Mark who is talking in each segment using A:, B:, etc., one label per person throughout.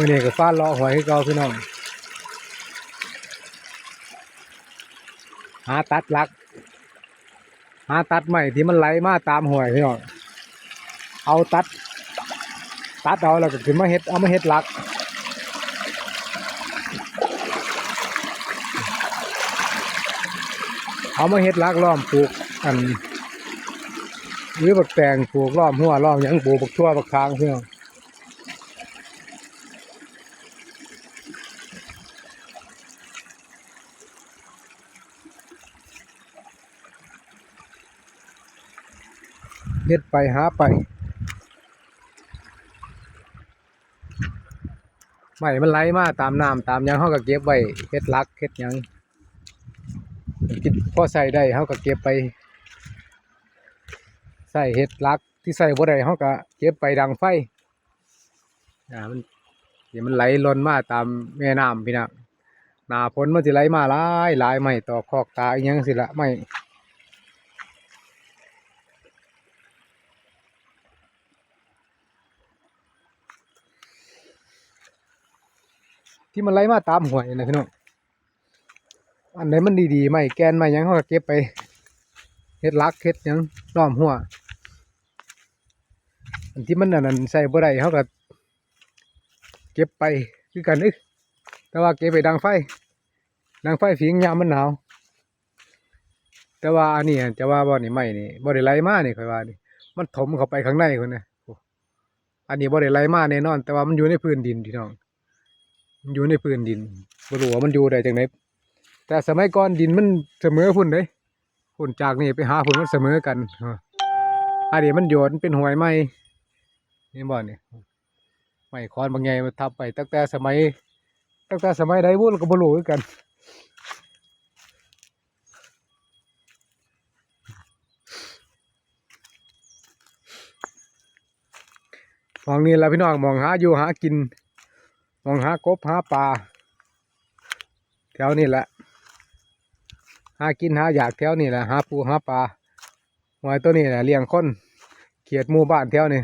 A: มื่อนี้ก็ฟ้าเลาะหอยให้เกาพี่น้องหาตัดลักหาตัดใหม่ที่มันไหลมาตามหอยพี่น้องเอาตัด ตัดเอาแล้วก็ขึ้นมาเฮ็ดเอามาเฮ็ดลักเอามาเฮ็ดลักล้อมปลูกอันหรือบักแตงปลูกล้อมหัวล้อมหยังปลูกบักทั่วบักทางพี่น้อง เฮ็ดไปหาไปไม่มันไหลมาตามน้ำตามยังเฮาก็เก็บไว้เฮ็ดลักเฮ็ดยังกินพอใส่ได้เฮาก็เก็บไปใส่เฮ็ดลักที่ใส่บ่ได้เฮาก็เก็บไปดังไฟอ่ามันเดี๋ยวมันไหลล้นมาตามแม่น้ำพี่น้องหน้าฝนมันสิไหลมาหลายหลายไม้ต่อคอกตาอีหยังสิละไม้ ที่มันไหลมาตามหวยนะพี่น้องอันไหนมันดีๆไม่แกนไม่ยังเขาก็เก็บไปเฮ็ดลักเฮ็ดยังล้อมหัวอันที่มันอันนั้นใส่บ่ได้เขาก็เก็บไปคือกันนึกแต่ว่าเก็บไปดังไฟ ดังไฟผิงยามมันหนาว แต่ว่าอันนี้จะว่าบ่อนี่ไม่นี่บ่อได้ไหลมานี่ค่อยว่านี่มันถมเข้าไปข้างในคนนะอันนี้บ่อได้ไหลมาแน่นอน แต่ว่ามันอยู่ในพื้นดินพี่น้อง อยู่ในพื้นดินบ่รู้ว่ามันอยู่ได้จังไดแต่สมัยก่อนดินมันเสมอพุ่นเด้พุ่นจากนี่ไปหาพุ่นมันเสมอกันอันนี้มันโยนเป็นหวยไม้นี่บ่นี่ไม้คอนบางไงมันทับไปตั้งแต่สมัย ตั้งแต่สมัยใดบุ่นก็บ่รู้คือกันมองนี่แหละพี่น้องมองหาอยู่หากิน มองหากบหาปลาแถวนี้แหละหากินหาอยากแถวนี้แหละหาปูหาปลาหอยตัวนี้แหละเลี้ยงคนเขียดหมู่บ้านแถวนี้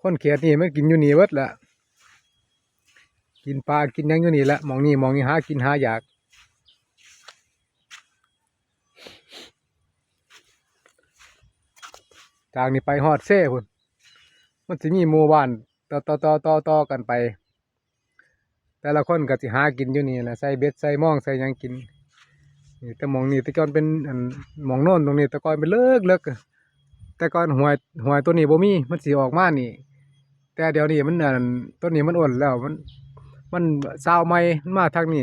A: คนเขียดนี่มันกินอยู่นี่เบิดแหละกินปลากินยังอยู่นี่แหละมองนี่มองนี่หากินหาอยากจากนี้ไปฮอดเซ่พุ่นมันสิมีหมู่บ้าน ต่อต่อต่อต่อต่อกันไป แต่ละคนก็สิหากินอยู่นี่แหละใส่เบ็ดใส่หมองใส่ยังกินนี่แต่มองนี่ต่ก่อนเป็นอันมองโน่นตรงนี้ต่ก่อนเป็นเลิกเลิกแต่ก่อนหวยหวยตัวนี้บ่มีมันสิออกมานี่ แต่เดี๋ยวนี้มันอันต้นนี้มันอ่อนแล้วมัน มันซาวใหม่มันมาทางนี้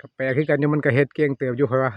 A: ก็แปลกคือกันอยู่มันก็เฮ็ดเก่งเติบอยู่เพราะว่า